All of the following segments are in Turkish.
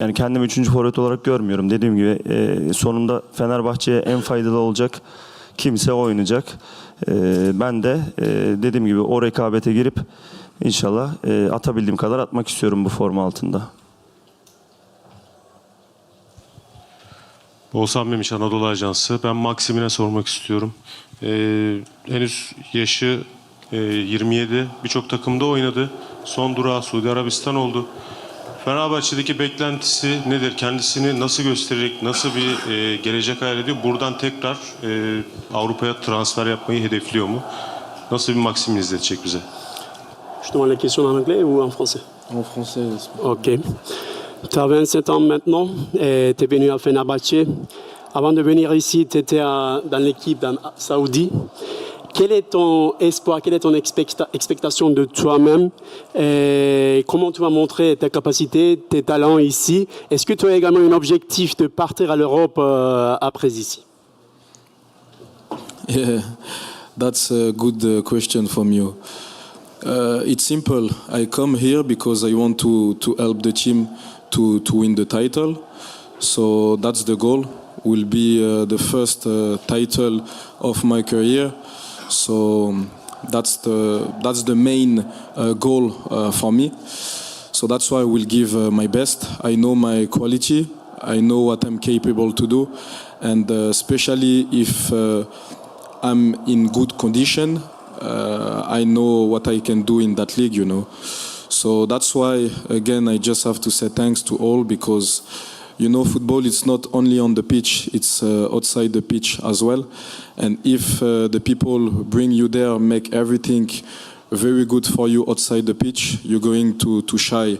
Yani kendimi üçüncü forvet olarak görmüyorum. Dediğim gibi e, sonunda Fenerbahçe'ye en faydalı olacak kimse oynayacak. E, ben de e, dediğim gibi o rekabete girip inşallah e, atabildiğim kadar atmak istiyorum bu forma altında. Oğuzhan Memiş Anadolu Ajansı. Ben Maksim'ine sormak istiyorum. Ee, henüz yaşı e, 27. Birçok takımda oynadı. Son durağı Suudi Arabistan oldu. Fenerbahçe'deki beklentisi nedir? Kendisini nasıl gösterecek? Nasıl bir e, gelecek hayal ediyor? Buradan tekrar e, Avrupa'ya transfer yapmayı hedefliyor mu? Nasıl bir Maksim izletecek bize? Je demande la question en anglais ou en français En français. Ok. Tu as 27 ans maintenant et tu es venu à Fenerbahçe. Avant de venir ici, tu étais dans l'équipe dans Saoudi. Quel est ton espoir, quelle est ton expecta- expectation de toi-même comment tu vas montrer tes capacités, tes talents ici? Est-ce que tu as également un objectif de partir à l'Europe euh, après ici? Yeah, that's a good uh, question from you. Uh, it's simple. I come here because I want to, to help the team to, to win the title. So that's the goal. Will be uh, the first uh, title of my career. So um, that's the that's the main uh, goal uh, for me. So that's why I will give uh, my best. I know my quality. I know what I'm capable to do, and uh, especially if uh, I'm in good condition, uh, I know what I can do in that league. You know, so that's why again I just have to say thanks to all because. You know, football it's not only on the pitch; it's uh, outside the pitch as well. And if uh, the people bring you there, make everything very good for you outside the pitch, you're going to to shy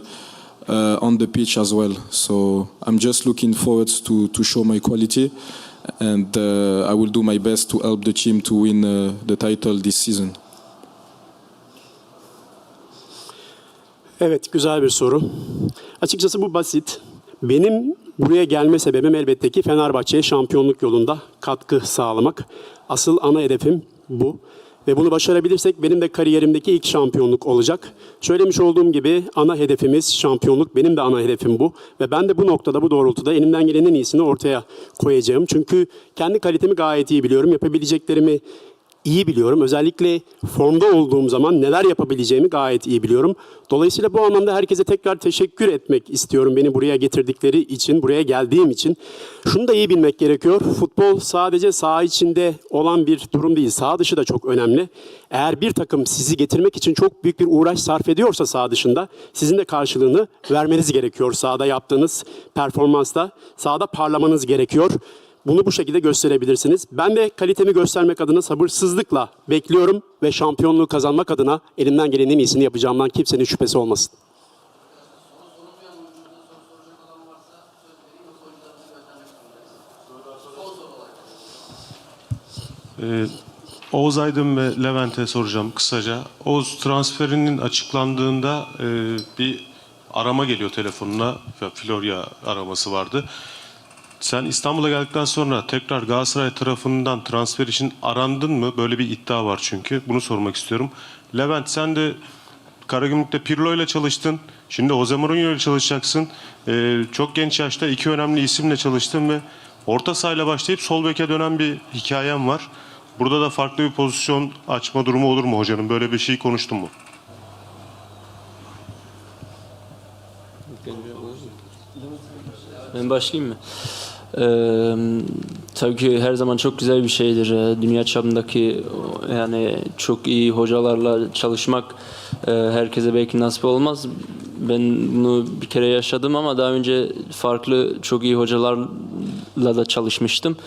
uh, on the pitch as well. So I'm just looking forward to, to show my quality, and uh, I will do my best to help the team to win uh, the title this season. Evet, güzel bir soru. Açıkçası bu basit. Benim buraya gelme sebebim elbette ki Fenerbahçe'ye şampiyonluk yolunda katkı sağlamak. Asıl ana hedefim bu. Ve bunu başarabilirsek benim de kariyerimdeki ilk şampiyonluk olacak. Söylemiş olduğum gibi ana hedefimiz şampiyonluk. Benim de ana hedefim bu. Ve ben de bu noktada, bu doğrultuda elimden gelenin en iyisini ortaya koyacağım. Çünkü kendi kalitemi gayet iyi biliyorum. Yapabileceklerimi iyi biliyorum. Özellikle formda olduğum zaman neler yapabileceğimi gayet iyi biliyorum. Dolayısıyla bu anlamda herkese tekrar teşekkür etmek istiyorum beni buraya getirdikleri için, buraya geldiğim için. Şunu da iyi bilmek gerekiyor. Futbol sadece saha içinde olan bir durum değil. Saha dışı da çok önemli. Eğer bir takım sizi getirmek için çok büyük bir uğraş sarf ediyorsa saha dışında sizin de karşılığını vermeniz gerekiyor. Sahada yaptığınız performansta, sahada parlamanız gerekiyor. Bunu bu şekilde gösterebilirsiniz. Ben de kalitemi göstermek adına sabırsızlıkla bekliyorum ve şampiyonluğu kazanmak adına elimden gelenin en iyisini yapacağımdan kimsenin şüphesi olmasın. Ee, Oğuz Aydın ve Levent'e soracağım kısaca. Oğuz transferinin açıklandığında e, bir arama geliyor telefonuna. Florya araması vardı. Sen İstanbul'a geldikten sonra tekrar Galatasaray tarafından transfer için arandın mı? Böyle bir iddia var çünkü. Bunu sormak istiyorum. Levent sen de Karagümrük'te Pirlo ile çalıştın. Şimdi Jose Mourinho ile çalışacaksın. Ee, çok genç yaşta iki önemli isimle çalıştın ve orta sahayla başlayıp sol beke dönen bir hikayem var. Burada da farklı bir pozisyon açma durumu olur mu hocanın? Böyle bir şey konuştun mu? Ben başlayayım mı? Ee, tabii ki her zaman çok güzel bir şeydir. Dünya çapındaki yani çok iyi hocalarla çalışmak herkese belki nasip olmaz. Ben bunu bir kere yaşadım ama daha önce farklı çok iyi hocalarla da çalışmıştım.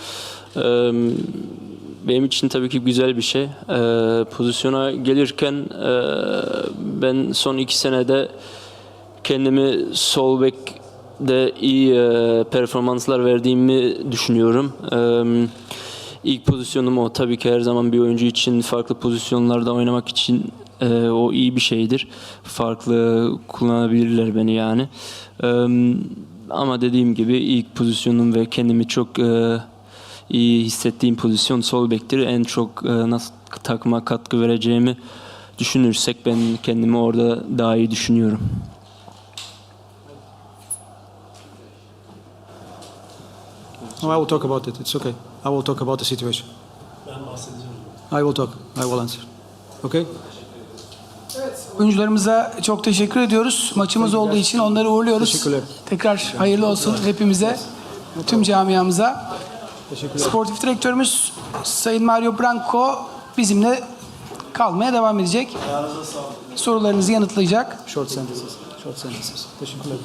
Ee, benim için tabii ki güzel bir şey. Ee, pozisyona gelirken e, ben son iki senede kendimi sol bek de iyi e, performanslar verdiğimi düşünüyorum. E, ilk pozisyonum o. Tabii ki her zaman bir oyuncu için farklı pozisyonlarda oynamak için e, o iyi bir şeydir. Farklı kullanabilirler beni yani. E, ama dediğim gibi ilk pozisyonum ve kendimi çok e, iyi hissettiğim pozisyon sol bektir. En çok e, nasıl takıma katkı vereceğimi düşünürsek ben kendimi orada daha iyi düşünüyorum. No, I will talk about it. It's okay. I will talk about the situation. I will talk. I will answer. Okay? Oyuncularımıza çok teşekkür ediyoruz. Maçımız olduğu için onları uğurluyoruz. Teşekkürler. Tekrar hayırlı olsun hepimize, tüm camiamıza. Sportif direktörümüz Sayın Mario Branco bizimle kalmaya devam edecek. Sorularınızı yanıtlayacak. Short sentences. Short sentences. Teşekkürler.